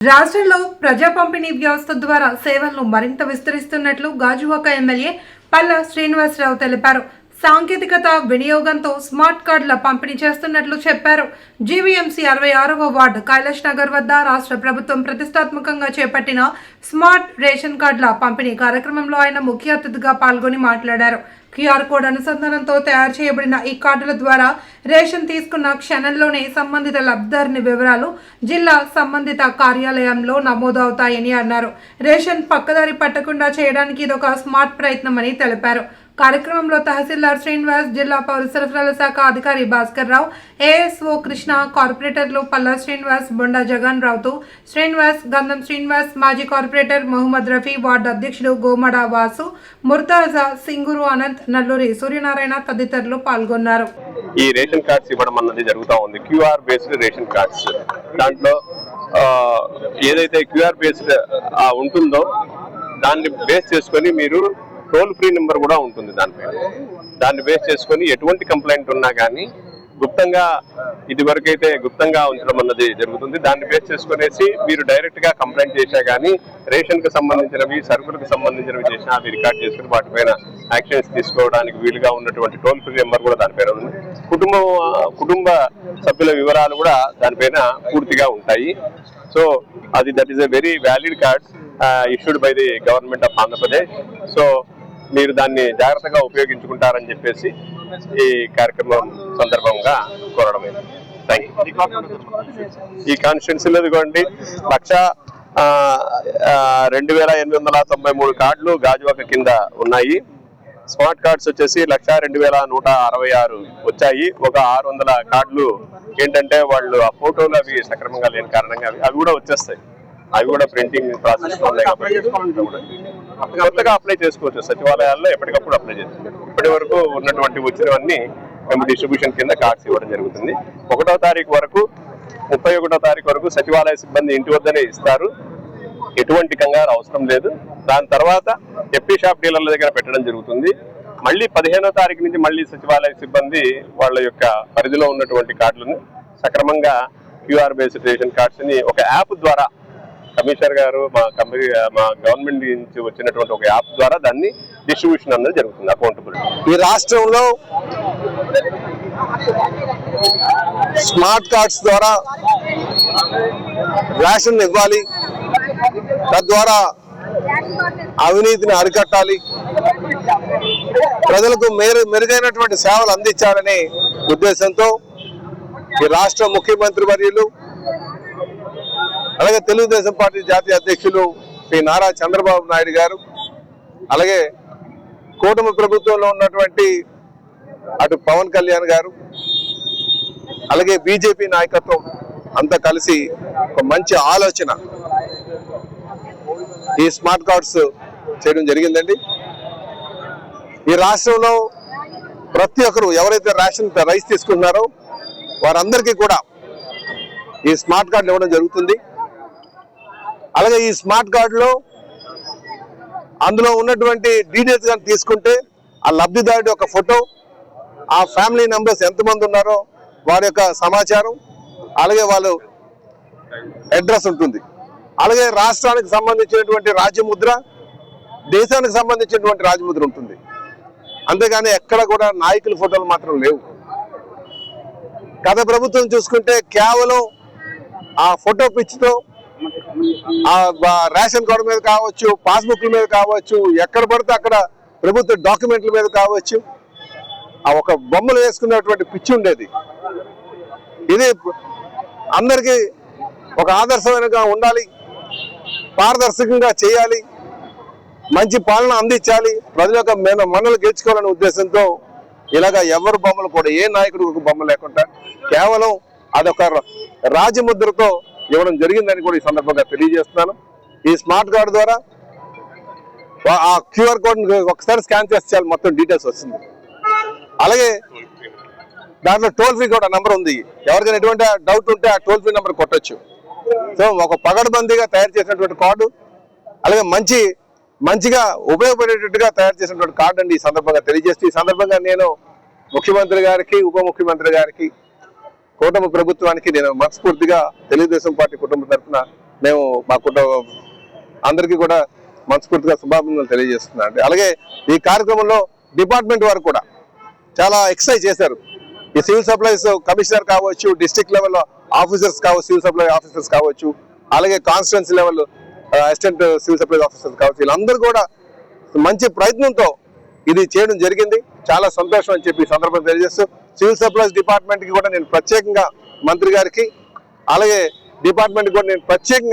రాష్ట్రంలో ప్రజా పంపిణీ వ్యవస్థ ద్వారా సేవలను మరింత విస్తరిస్తున్నట్లు గాజువాక ఎమ్మెల్యే పల్లా శ్రీనివాసరావు తెలిపారు. సాంకేతికత వినియోగంతో స్మార్ట్ కార్డుల పంపిణీ చేస్తున్నట్లు చెప్పారు. జీవీఎంసీ అరవై ఆరవ వార్డు కైలాష్ నగర్ వద్ద రాష్ట్ర ప్రభుత్వం ప్రతిష్టాత్మకంగా చేపట్టిన స్మార్ట్ రేషన్ కార్డుల పంపిణీ కార్యక్రమంలో ఆయన ముఖ్య అతిథిగా పాల్గొని మాట్లాడారు. క్యూఆర్ కోడ్ అనుసంధానంతో తయారు చేయబడిన ఈ కార్డుల ద్వారా రేషన్ తీసుకున్న క్షణంలోనే సంబంధిత లబ్ధిదారుని వివరాలు జిల్లా సంబంధిత కార్యాలయంలో నమోదు అవుతాయని అన్నారు. రేషన్ పక్కదారి పట్టకుండా చేయడానికి ఇదొక స్మార్ట్ ప్రయత్నమని తెలిపారు. కార్యక్రమంలో తహసీల్దార్ శ్రీనివాస్ జిల్లా పౌర సరఫరాల శాఖ అధికారి భాస్కర్ రావు ఏఎస్ఓ కృష్ణ కార్పొరేటర్లు పల్లా శ్రీనివాస్ బొండా జగన్ రావుతో శ్రీనివాస్ గంధం శ్రీనివాస్ మాజీ కార్పొరేటర్ మొహమ్మద్ రఫీ వార్డు అధ్యక్షుడు గోమడ వాసు ముర్తాజా సింగూరు అనంత్ నల్లూరి సూర్యనారాయణ తదితరులు పాల్గొన్నారు. ఈ రేషన్ కార్డ్స్ ఇవ్వడం అన్నది జరుగుతూ ఉంది. QR based ration cards. దాంట్లో ఏదైతే క్యూఆర్ బేస్డ్ ఉంటుందో దాన్ని బేస్ చేసుకొని మీరు టోల్ ఫ్రీ నెంబర్ కూడా ఉంటుంది దానిపైన దాన్ని బేస్ చేసుకొని ఎటువంటి కంప్లైంట్ ఉన్నా కానీ గుప్తంగా ఇది వరకైతే గుప్తంగా ఉంచడం అన్నది జరుగుతుంది. దాన్ని బేస్ చేసుకునేసి మీరు డైరెక్ట్గా కంప్లైంట్ చేసినా కానీ రేషన్కు సంబంధించినవి సరుకులకు సంబంధించినవి చేసినా అవి రికార్డ్ చేసుకుని వాటిపైన యాక్షన్స్ తీసుకోవడానికి వీలుగా ఉన్నటువంటి టోల్ ఫ్రీ నెంబర్ కూడా దానిపైన ఉంది. కుటుంబ కుటుంబ సభ్యుల వివరాలు కూడా దానిపైన పూర్తిగా ఉంటాయి. సో అది that is a very valid card issued by the government of Andhra Pradesh so మీరు దాన్ని జాగ్రత్తగా ఉపయోగించుకుంటారని చెప్పేసి ఈ కార్యక్రమం సందర్భంగా కోరడమైంది థ్యాంక్ ఈ కాన్స్టిట్యున్సీలో ఇదిగోండి లక్ష రెండు వేల ఎనిమిది వందల తొంభై మూడు కార్డులు గాజువాక కింద ఉన్నాయి. స్మార్ట్ కార్డ్స్ వచ్చేసి లక్ష రెండు వేల నూట అరవై ఆరు వచ్చాయి. ఒక ఆరు వందల కార్డులు ఏంటంటే వాళ్ళు ఆ ఫోటోలు అవి సక్రమంగా లేని కారణంగా అవి అవి కూడా వచ్చేస్తాయి. అవి కూడా ప్రింటింగ్ ప్రాసెస్ ఉన్నాయి కాబట్టి. కొత్తగా అప్లై చేసుకోవచ్చు. సచివాలయాల్లో ఎప్పటికప్పుడు అప్లై చేసుకోవచ్చు ఇప్పటి వరకు ఉన్నటువంటి వచ్చినవన్నీ మేము డిస్ట్రిబ్యూషన్ కింద కార్డ్స్ ఇవ్వడం జరుగుతుంది. ఒకటో తారీఖు వరకు ముప్పై ఒకటో తారీఖు వరకు సచివాలయ సిబ్బంది ఇంటి వద్దనే ఇస్తారు. ఎటువంటి కంగారు అవసరం లేదు. దాని తర్వాత ఎఫ్పీ షాప్ డీలర్ల దగ్గర పెట్టడం జరుగుతుంది. మళ్ళీ పదిహేనో తారీఖు నుంచి మళ్ళీ సచివాలయ సిబ్బంది వాళ్ళ యొక్క పరిధిలో ఉన్నటువంటి కార్డులను సక్రమంగా క్యూఆర్ బేస్డ్ రేషన్ కార్డ్స్ని ఒక యాప్ ద్వారా కమిషనర్ గారు మా కంపెనీ మా గవర్నమెంట్ నుంచి వచ్చినటువంటి ఒక యాప్ ద్వారా దాన్ని డిస్ట్రిబ్యూషన్ అనేది జరుగుతుంది అకౌంటబుల్ ఈ రాష్ట్రంలో స్మార్ట్ కార్డ్స్ ద్వారా రేషన్ ఇవ్వాలి తద్వారా అవినీతిని అరికట్టాలి ప్రజలకు మెరు మెరుగైనటువంటి సేవలు అందించాలనే ఉద్దేశంతో ఈ రాష్ట్ర ముఖ్యమంత్రి వర్యులు అలాగే తెలుగుదేశం పార్టీ జాతీయ అధ్యక్షులు శ్రీ నారా చంద్రబాబు నాయుడు గారు అలాగే కూటమి ప్రభుత్వంలో ఉన్నటువంటి అటు పవన్ కళ్యాణ్ గారు అలాగే బీజేపీ నాయకత్వం అంతా కలిసి ఒక మంచి ఆలోచన ఈ స్మార్ట్ కార్డ్స్ చేయడం జరిగిందండి. ఈ రాష్ట్రంలో ప్రతి ఒక్కరు ఎవరైతే రేషన్ రైస్ తీసుకుంటున్నారో వారందరికీ కూడా ఈ స్మార్ట్ కార్డులు ఇవ్వడం జరుగుతుంది. అలాగే ఈ స్మార్ట్ కార్డులో అందులో ఉన్నటువంటి డీటెయిల్స్ కానీ తీసుకుంటే ఆ లబ్ధిదారుడి యొక్క ఫోటో ఆ ఫ్యామిలీ మెంబర్స్ ఎంతమంది ఉన్నారో వారి యొక్క సమాచారం అలాగే వాళ్ళు అడ్రస్ ఉంటుంది. అలాగే రాష్ట్రానికి సంబంధించినటువంటి రాజ్యముద్ర దేశానికి సంబంధించినటువంటి రాజముద్ర ఉంటుంది. అంతేగాని ఎక్కడ కూడా నాయకుల ఫోటోలు మాత్రం లేవు. గత ప్రభుత్వం చూసుకుంటే కేవలం ఆ ఫోటో పిచ్చితో రేషన్ కార్డు మీద కావచ్చు పాస్బుక్ల మీద కావచ్చు ఎక్కడ పడితే అక్కడ ప్రభుత్వ డాక్యుమెంట్ల మీద కావచ్చు ఆ ఒక బొమ్మలు వేసుకున్నటువంటి పిచ్చి ఉండేది. ఇది అందరికీ ఒక ఆదర్శమైనగా ఉండాలి పారదర్శకంగా చేయాలి మంచి పాలన అందించాలి ప్రజల యొక్క మనలు గెలుచుకోవాలనే ఉద్దేశంతో ఇలాగ ఎవరు బొమ్మలు కూడా ఏ నాయకుడు ఒక బొమ్మ లేకుండా కేవలం అదొక రాజముద్రతో ఇవ్వడం జరిగిందని కూడా ఈ సందర్భంగా తెలియజేస్తున్నాను. ఈ స్మార్ట్ కార్డు ద్వారా ఆ- క్యూఆర్ కోడ్ ఒకసారి స్కాన్ చేస్తే చాలు మొత్తం డీటెయిల్స్ వస్తుంది. అలాగే దాంట్లో టోల్ ఫ్రీ కూడా నంబర్ ఉంది. ఎవరికైనా ఎటువంటి డౌట్ ఉంటే ఆ టోల్ ఫ్రీ నెంబర్ కొట్టొచ్చు. సో ఒక పగడబందీగా తయారు చేసినటువంటి కార్డు అలాగే మంచి మంచిగా ఉపయోగపడేటట్టుగా తయారు చేసినటువంటి కార్డు అండి ఈ సందర్భంగా తెలియజేస్తూ ఈ సందర్భంగా నేను ముఖ్యమంత్రి గారికి ఉప ముఖ్యమంత్రి గారికి కూటమి ప్రభుత్వానికి నేను మనస్ఫూర్తిగా తెలుగుదేశం పార్టీ కుటుంబం తరఫున మేము మా కుటుంబం అందరికీ కూడా మనస్ఫూర్తిగా శుభాభినందనలు తెలియజేస్తున్నాను అండి. అలాగే ఈ కార్యక్రమంలో డిపార్ట్మెంట్ వారు కూడా చాలా ఎక్సర్సైజ్ చేశారు. ఈ సివిల్ సప్లైస్ కమిషనర్ కావచ్చు డిస్ట్రిక్ట్ లెవెల్ ఆఫీసర్స్ కావచ్చు సివిల్ సప్లై ఆఫీసర్స్ కావచ్చు అలాగే constituency level assistant civil supplies officers కావచ్చు వీళ్ళందరూ కూడా మంచి ప్రయత్నంతో ఇది చేయడం జరిగింది. చాలా సంతోషం అని చెప్పి ఈ సందర్భంగా తెలియజేస్తూ సివిల్ సప్లైస్ డిపార్ట్మెంట్కి కూడా నేను ప్రత్యేకంగా మంత్రి గారికి అలాగే డిపార్ట్మెంట్ కూడా నేను ప్రత్యేకంగా